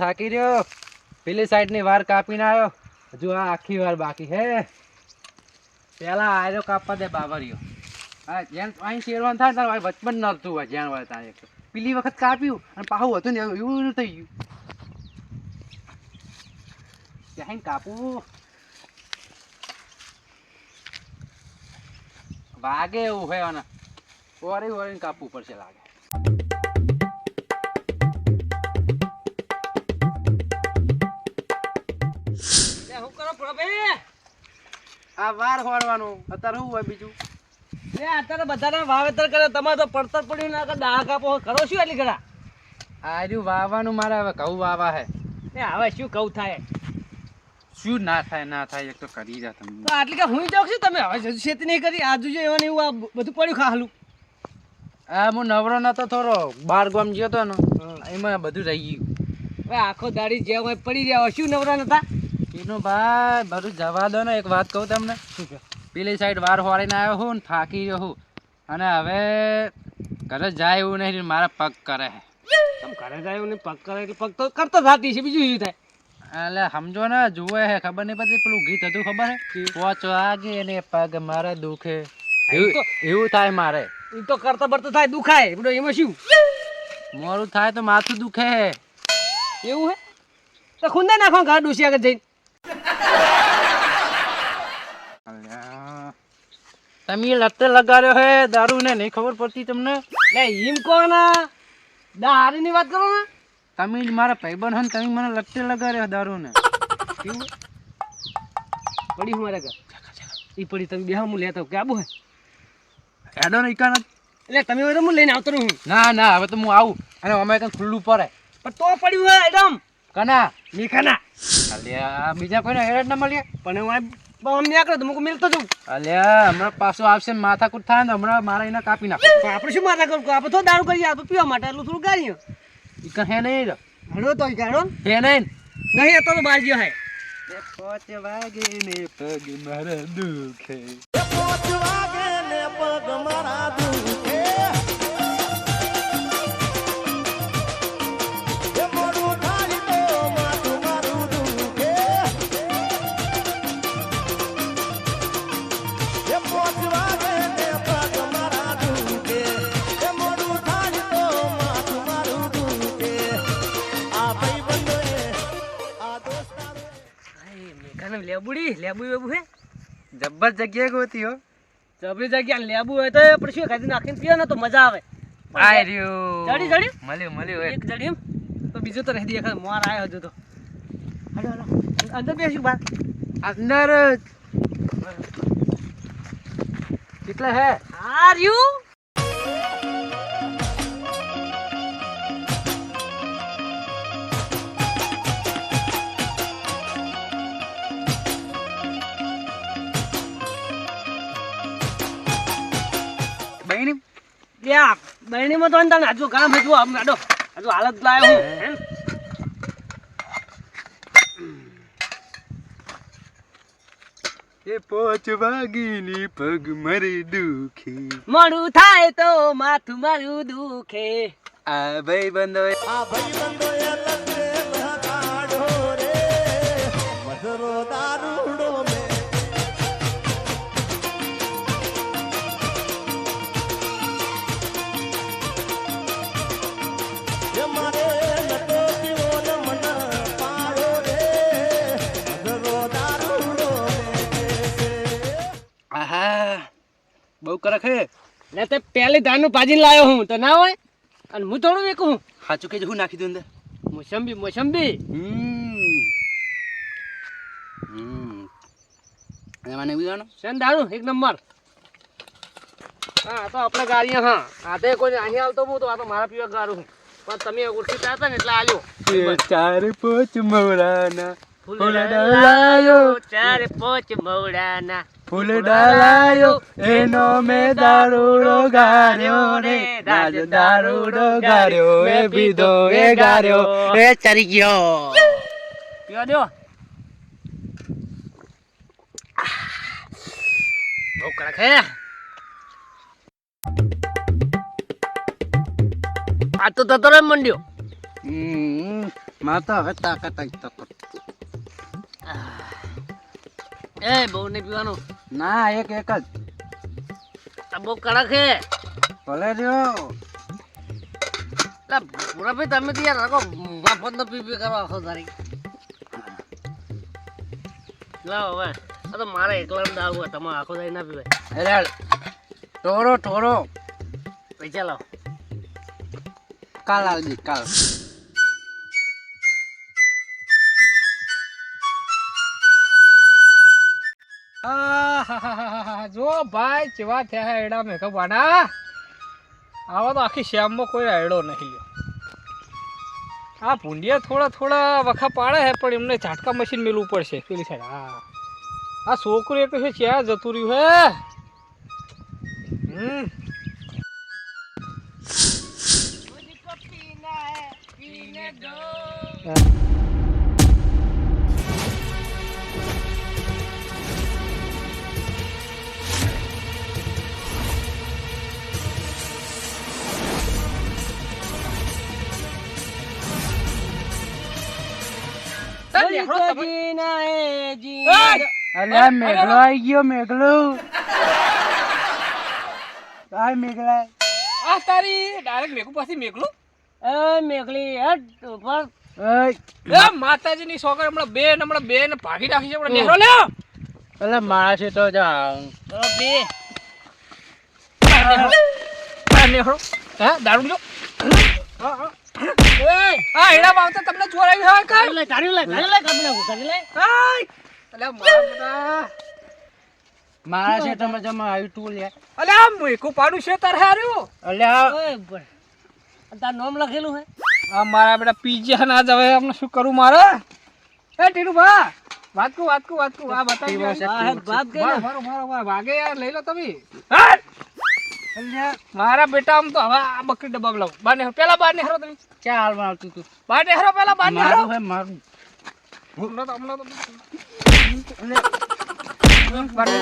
થાકી રહ્યો. પેલી સાઈડની વાર કાપીને આવ્યો. હજુ આ આખી વાર બાકી હે પેલા આયરો કાપવા દે બાબરિયો હા જેમ અહીં શેરવાન થાય તારે વચમાં નડતું હોય જ્યાં હોય ત્યાં પેલી વખત કાપ્યું અને પાહું હતું ને એવું થઈ ગયું. ત્યાં કાપવું. વાગે એવું હોય ઓરી ઓરીને કાપવું પડશે લાગે. પ્રભે? આ વાર હોડવાનું. અત્યારે શું હોય બીજું? એ અત્યારે બધાના વાવેતર કરે તમારે તો પડતર પડ્યું ના દાળ કાપો કરો શું એટલી ઘડા? આજુ વાવવાનું મારે હવે ઘઉં વાવા હે. એ હવે શું કહું થાય? શું ના થાય ના થાય એક તો કરી રહ્યા તમે. તો આટલી કે હું જાઉં છું તમે? હવે હજુ ખેતી નહીં કરી આજુ જો એવું એવું આ બધું પડ્યું ખાલું હા હું નવરો નતો થોડો બાર ગામ ગયો તો ને એમાં બધું રહી ગયું. હવે આખો દાડી જે હોય પડી રહ્યા હોય શું નવરા નતા? એનું ભાઈ બધું જવા દો ને એક વાત કહું તમને. શું કે પેલી સાઈડ વાર હોડીને આવ્યો હું ને થાકી ગયો હું. અને હવે ઘરે જાય એવું નહીં મારા પગ કરે તમે ઘરે જાય એવું નહીં પગ કરે એટલે પગ તો કરતો થતી છે બીજું શું થાય? એટલે સમજો ને જુએ હે ખબર નહીં પછી પેલું ગીત હતું ખબર હે? પોચ વાગે ને પગ મારે દુખે. એવું થાય મારે. એ તો કરતા બરતા થાય દુખાય. બધું એમાં શું? મોરું થાય તો માથું દુખે હે. એવું હે? તો ખૂંદા નાખો ઘર ડૂસી આગળ જઈને. તમે લતે લગાડ્યો હે દારૂ ને નહીં ખબર પડતી તમને? લે એમ કહો ના દારૂની વાત કરો ને. તમે મારા ભાઈબંધ હો તમે મને લતે લગાડ્યો દારૂ ને પડી હું મારા ઈ પડી તમે બેહા હું લેતો કે આબુ હે? હેડો નહીં કાન એટલે તમે હું લઈને આવતો ના ના હવે તો હું આવું. અને અમે કંઈ ખુલ્લું પડે પણ તો પડ્યું હે એકદમ. કના? મીખાના. અલ્યા બીજા કોઈને હેડ ના મળ્યા? પણ હું આ અમને તો હું મિલતો જઉં. અલ્યા હમણાં પાછો આવશે માથાકૂટ થાય ને હમણાં મારા એને કાપી નાખો. પણ આપણે શું માથા કરું? આપણે તો દારૂ કરીએ આપણે પીવા માટે એટલું થોડું ઈ કણ નહીં હળો તો ગાડો હે નહીં? નહીં એ તો બાર ગયો હે. પોચ વાગે ને પગ મારા દુખે. મેઘાને લેબુ હે? જબ્બર જગ્યાએ ગોતી હો. જબરી જગ્યા લેબુ હોય તો પણ શું ખાધી નાખીને પીઓ ને તો મજા આવે. આય રહ્યો. જડી જડી? મળ્યું મળ્યું એક જડી તો બીજું તો રહી દે ખાલી મોર આવ્યો હજુ તો. હાલો હાલો. અંદર બેસી બાર. અંદર કેટલા હે? આર યુ લ્યા બરણીમાં તો અંદર હજુ કામ હજુ હજુ હાલત લાયો હું એ પોચ વાગીની પગ મરે દુખી. મોડું થાય તો માથું મારું દુખે. આ ભાઈ બંધો આહા કરક ને તે પહેલી ધાનું ભાજી લાયો હું તો ના હોય? અને હું થોડું વેકું? સાચું કે હું નાખી દઉં અંદર? મોસંબી મોસંબી. હમ. હમ. એમાં નહીં દારૂ? એક નંબર. હા તો આપણે ગાડીએ હા. આ તો કોઈ અહીં આવતો હું તો આ તો મારા પીવા ગારું પણ તમે ઓળખીતા હતા ને એટલે આવ્યો ચાર પોચ ડાલાયો, ચાર પોચ મવડાના. ફૂલ ડાલાયો એનો મે દારૂડો ગાર્યો રે રાજ દારૂડો ગાર્યો એ પીધો એ ગાર્યો એ ચરી ગયો. પીવા દો બહુ કડક હે. આ તો તતરે મંડ્યો. માતા હવે તાકાત આવી તાકાત એ બહુ નહીં પીવાનું. ના એક એક જ. બહુ કડક હે ભલે જો ભાઈ તમે તો યાર રાખો મફત નો પી પી કરો આખો તારી. લાવો હવે આ તો મારે એકલા ને હોય તમે આખો તારી ના પીવાય. અરે ટોરો ટોરો પૈસા લાવ. કાલ આવજે કાલ. જો ભાઈ ચેવા થયા હે એડા મેઘ બાના આવા તો આખી શ્યામમાં કોઈ આયડો નહીં લ્યો. આ ભૂંડિયા થોડા થોડા વખા પાડે છે પણ એમને ઝાટકા મશીન મેળવું પડશે. પેલી સાઈડ હા. આ છોકરું એક છે ક્યાં જતું રહ્યું હે? હમ. આ મેઘલો આવી ગયો મેઘલો. આ મેઘલા આ તારી ડાયરેક્ટ મેઘુ પાસે મેઘલું? એ મેઘલી હેડ ઉપર એ એ માતાજીની છોકરી હમણાં બે ને હમણાં બે ને ભાગી નાખી છે હમણાં નેહરો લ્યો! અલે મારા છે તો જા. બે. નેહરો. હે દારૂ લ્યો હા, હા. આ એડા બાવતા તમને ચોર હોય કઈ લે કાઢી લે કાઢી લે કાઢી લે લે હાય અલ્યા મારા મારા છે તો મજામાં આવી તું લે અલ્યા આ મુઈકું પાડું છે તારે હાર્યું અલે આ તાર નામ લખેલું હે આ મારા બેટા પીજ્યા ના જ હવે શું કરું મારે એ ટીનુ ભા વાત કુ વાત કુ વાત કુ આ બતાવી વાત મારો મારો મારો વાગે યાર લઈ લો તમે હા! અલ્યા મારા બેટા આમ તો હવે આ બકરી ડબ્બા લાવું. બાને પેલા બાર ને હરો તમે. ક્યાં હાલમાં આવતું તું? બાર ને હરો પેલા બાર ને હરો. મારું મારું. હમણાં તો હમણાં તો બાર ને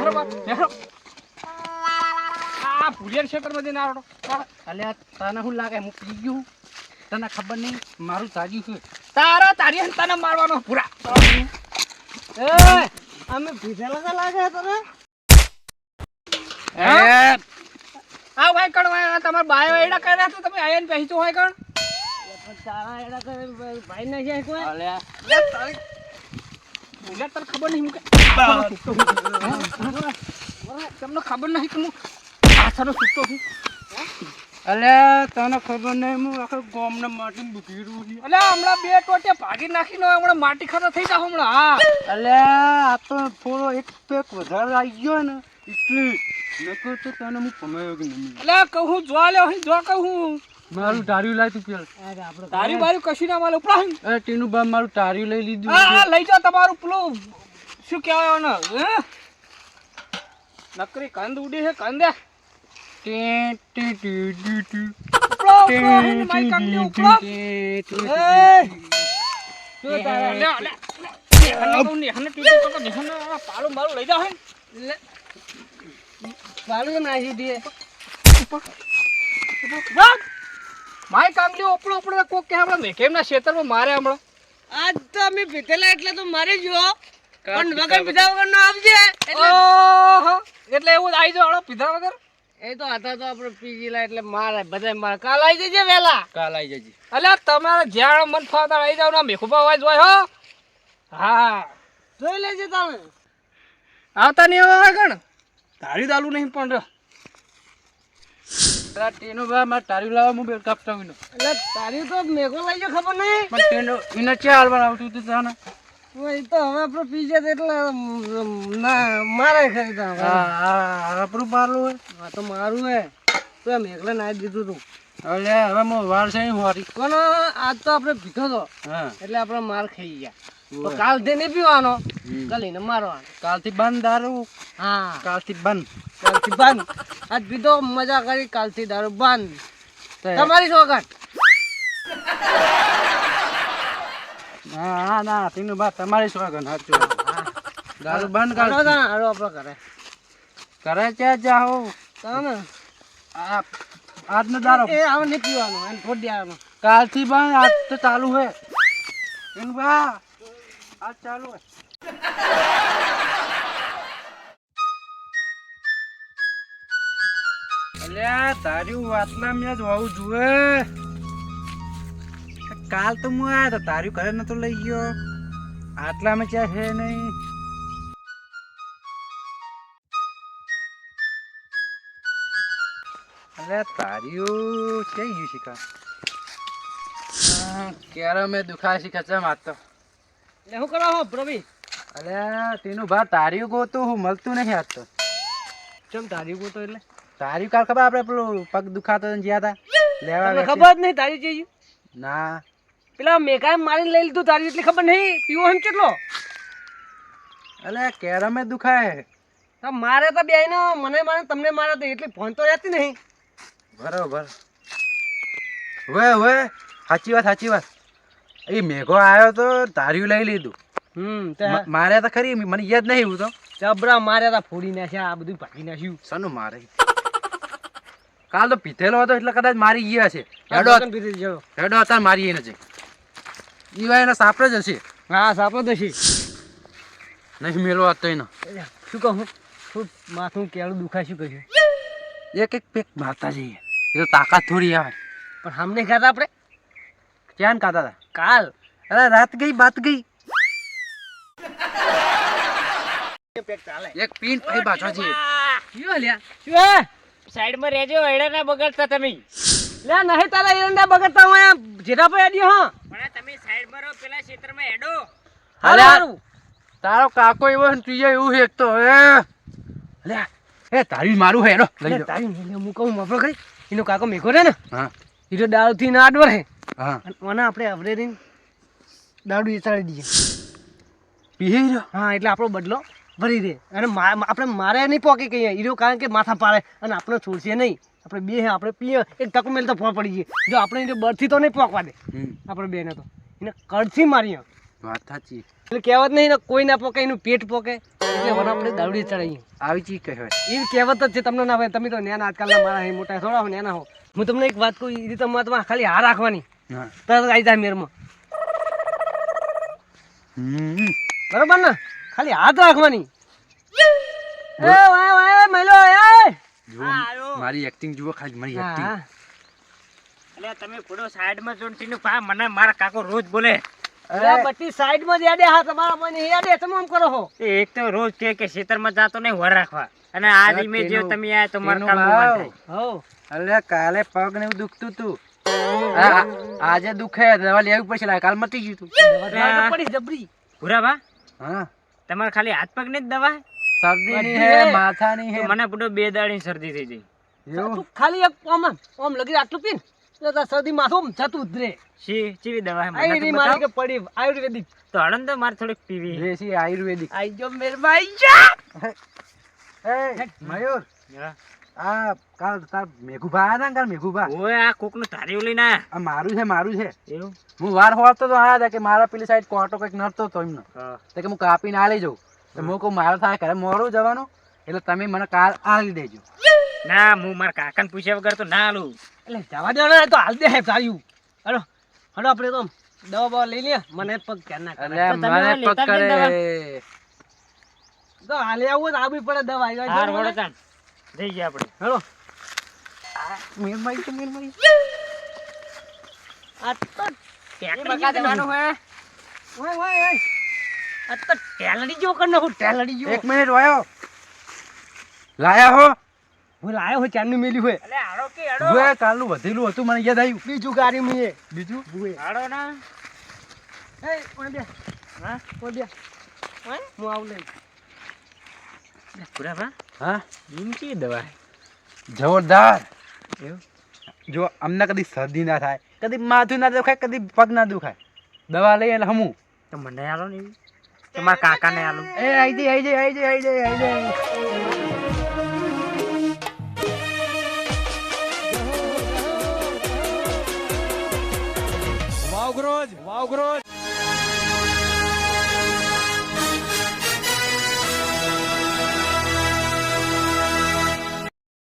હરો, બાર ને હરો. આ ભૂલિયાના ક્ષેત્રમાં જઈને આવડો. અલે આ તને શું લાગે? હું પી ગયું? તને ખબર નહીં? મારું તાજ્યું છે. તારા તારી તને મારવાનો પૂરા એ અમે ભૂજેલા લાગે તને? એ આ ભાઈ કણ ભાઈ તમારા બાયો એડા કર્યા તો તમે આયન પહેચો હોય કણ? તારા એડા કરે ભાઈ ના જાય કોઈ અલે આ બોલ્યા તને ખબર નહીં હું કે તમને ખબર નહીં કે હું પાછળનો છૂટો છું? અલે તને ખબર નહીં હું આખા ગામને માટી દુખી રહ્યું છું. હમણાં બે ટોટે ભાગી નાખીને હમણાં માટી ખરા થઈ જાવ હમણાં હા. અલે આ તો થોડો એક પેક વધારે આવી ગયો ને. એટલે નકર તો તને હું કમાયો કે નહીં? એટલે કહું જો લે અહીં જો કહું મારું તાર્યું લાય તું પેલા. આપણે કશું ના માલે અહીં. અરે ટીનું બા મારું તાર્યું લઈ લીધું હા હા, લઈ જાઓ તમારું પેલું. શું કહેવાય એને હે? નકરી કંદ ઉડી છે કંદે. ટી ટી ટી ટી ટી. ઉપડો ઉપડો અહીં મારી લઈ જાઓ અહીં. લે. પાલું કેમ નાખી દે. મારી કાંગલી ઉપડો ઉપડો કોક કે હમણાં મેઘેમના ખેતરમાં મારે હમણાં? આજ તો અમે પીધેલા એટલે તો મારી જો પણ વગર પીધા વગર નો આપજે ઓહો. એટલે એવું આવી જો હળો પીધા વગર? એ તો હતા તો આપણે પીજીલા એટલે મારે બધા મારે. કાલ આવી જજે વેલા. કાલ આવી જજે. અલ્યા તમારે જ્યાં મન ફાવતા આવી જાવ ને મેખુબા અવાજ હોય હો. હા જોઈ લેજે તમે. આવતા નહીં આવે ગણ તારી દાલુ નહીં પણ ટીનું બા મારે તાર્યું લાવો હું બે કાપતા હોય એટલે તારી તો મેઘો લઈ ખબર નહીં? પણ ટીનું એને ક્યાં હાલવા આવતું હતું તાને એ તો હવે આપણે પી જતા એટલે ના મારે ખરીદા હા આપણું મારું હોય. આ તો મારું હે. તો એમ એકલે નાખી દીધું તું. અલે હવે હું વાર છે હોરી. પણ આજ તો આપણે ભીખો તો. હા. એટલે આપણે માર ખાઈ ગયા. તો કાલથી નહીં પીવાનો? કાલીને મારવાનો. કાલથી બંધ દારૂ? હા. કાલથી બંધ. કાલથી બંધ. આજ પીધો મજા કરી કાલથી દારૂ બંધ. તમારી સોગટ હા હા ના ટીનું બા તમારી સ્વાગત સાચું દારૂ બંધ કર હાલો આપણે કરે કરે છે જાઓ? તમે આ આજનો દારૂ. એ હવે નહીં પીવાનું એને ફોડી દેવાનું. કાલથી બંધ આજ તો ચાલુ હે. વિનુભા આ ચાલુ. અલ્યા તાર્યું આટલા મેં જ હોવું જુએ કાલ તો હું આવ્યો તો તારી ઘરે નતો લઈ ગયો. આટલા માં ક્યાં છે નહીં? અલ્યા તાર્યું ક્યાં ગયું શીખા ક્યારે મેં દુખાય શીખા છે તો હું શું કરો હો પ્રવી અલે તેનું ભા તાર્યું ગોતું હું મળતું નહીં આજ તો. ચમ તારી ગોતો એટલે? તાર્યું કાલ ખબર આપણે પેલું પગ દુખાતો ને જ્યાં હતા લેવા ખબર જ નહીં તારી જઈ ના. પેલા મેકાએ મારીને લઈ લીધું તારી એટલી ખબર નહીં પીવો એમ કેટલો? અલે કેરમે દુખાય. તો મારે તો બે મને મારે તમને મારે તો એટલી ફોન તો રહેતી નહીં. બરોબર. હવે હવે સાચી વાત સાચી વાત. એ મેઘો આવ્યો તો તાર્યું લઈ લીધું. હમ માર્યા તો ખરી મને યાદ નહીં એવું તો. જબરા માર્યા તા ફોડી નાખ્યા આ બધું ભાગી નાખ્યું. સનું મારે? કાલ તો પીધેલો હતો એટલે કદાચ મારી ગયા છે. હેડો. હેડો. અત્યારે મારી એને છે ઈ વાય એનો સાપડે જ હશે. હા સાપડે જ હશે. નહીં મેલો હતો એનો. શું કહું શું માથું કેળું દુખાય શું કહ્યું? એક એક પેક મારતા જઈએ. એ તો તાકાત થોડી આવે. પણ સામને ખાતા આપણે? ક્યાં કાતા હતા. કાલ. અરે રાત ગઈ બાત ગઈ. એક પીન પછી પાછો જઈએ શું લ્યા? શું હે સાઈડમાં રહેજો એડા ના બગાડતા તમે. લે નહીં તારા એરંડા બગડતા હું અહીંયા જેઠા પર અડ્યો હા. પણ તમે સાઈડમાં રહો પેલા ક્ષેત્રમાં હેડો. હારું અલ્યા. હારું. તારો કાકો એવો ને તું એવું એક તો એ અલ્યા એ તારી મારું હે એનો લઈ લે, લો તારી હું કહું મફળો કરી એનો કાકો મેઘો છે ને હા. એ તો દારૂથી ના અડવર હે હા. અને આપણે રહીને દારૂ વેચાડી દઈએ. પીએ રહ્યો? હા એટલે આપણો બદલો ભરી દે અને મા- આપણે મારે નહીં પોકે કહીએ હીરો કારણ કે માથા પાડે અને આપણે છોડશે નહીં. આપણે બે હે આપણે પીએ. એક તક મેલ તો ફોન પડી જઈએ જો આપણે એને બરથી તો નહીં પોકવા દે. આપણે બેને તો. એને કડથી મારીએ. વાત સાચી. એટલે કહેવત નહીં ને કોઈ ના પોકે એનું પેટ પોકે. એટલે હવે આપણે દાવડી ચડાવીએ આવી ચીજ કહેવાય. એ કહેવત જ છે તમને ના ભાઈ તમે તો નેના આજકાલના મારા મોટા થોડા હો નેના હો. હું તમને એક વાત કહું એ રીતે તમારે ખાલી હા રાખવાની. તરત આવી જાય મેરમાં. બરોબર ને? ખાલી હાથ રાખવાની. મારી એક્ટિંગ જુઓ ખાલી મારી એક્ટિંગ એટલે તમે પૂરો સાઈડમાં જોઈને પા મને મારા કાકો રોજ બોલે. અરે બટી સાઈડમાં જ હા તમારા મને યાદે તમે આમ કરો હો એક તો રોજ કે કે ખેતરમાં જાતો નહીં વર રાખવા. અને આજ જે તમે આયા તો મારા. થાય હો અલ્યા કાલે પગ ને દુખતું તું. આજે દુખે દવા લેવી પડશે કાલ મટી ગયું તું. દવા પડી જબરી. ભૂરાબા હા. તમારે ખાલી હાથ પગની જ દવા શરદી ની હે માથા ની હે. મને પૂરો બે દાડી શરદી થઈ ગઈ. ખાલી એક ઓમ ઓમ લગી આટલું પીન શરદી માથું જતું ઉતરે શી ચીવી દવા આયુર્વેદિક રી મારી કે પડી આયુર્વેદિક. તો હળન તો મારે થોડીક પીવી દેશી આયુર્વેદિક. આઈ જો મેર ભાઈ જા! એ મયુર. હા. આ કાલ તાર મેઘુભા આયા ને કાલ મેઘુભા. ઓય આ કોકનું ધાર્યું લઈને ના આ મારું છે મારું છે. એવું? હું વાર હોતો તો આયા હતા કે મારા પેલી સાઈડ કોટો કંઈક નડતો તો એમનો. તો કે હું કાપીને લઈ જઉં. તો હું. કહું મારા થાય ઘરે મોડું જવાનું એટલે તમે મને કાલ આલી દેજો. ના હું મારા કાકાને પૂછ્યા વગર તો ના આલું. એટલે જવા દો ને તો હાલ દે હે ચાલ્યું હલો હલો આપણે તો દવા બવા લઈ લે. મને પગ ક્યાં ના કરે. મને પગ કરે. તો હાલે આવું આવી પડે દવા. હાર જાય જઈ ગયા આપણે. હેલો. મેરમાઈ તો મેરમાઈ આ તો ટેકડી જવાનું હે ઓય ઓય ઓય. આ તો ટેલડી જેવો કરી નાખું ટેલડી જેવો. એક મિનિટ વાયો. લાયા હો. હું લાયો હો ચાંદનું મેલ્યું હોય. અલે હાડો કે આડો કાલનું વધેલું હતું મને યાદ આવ્યું. બીજું ગાડી મીએ બીજું? હાડો ના. એ ઓય બે? હા? ઓય બે? ઓય. હું આવું લઈ. પૂરા બા હા? એમ કે દવા? જોરદાર. એવું? જો અમને કદી શરદી ના થાય કદી માથું ના દુખાય કદી પગ ના દુખાય. દવા લઈ એટલે હમું. તો મને આલો ને તમારા કાકાને આલો. એ આઈ જઈ આઈ જઈ આઈ જઈ આઈ જઈ આઈ જઈ. વાવગ્રોજ વાવગ્રોજ.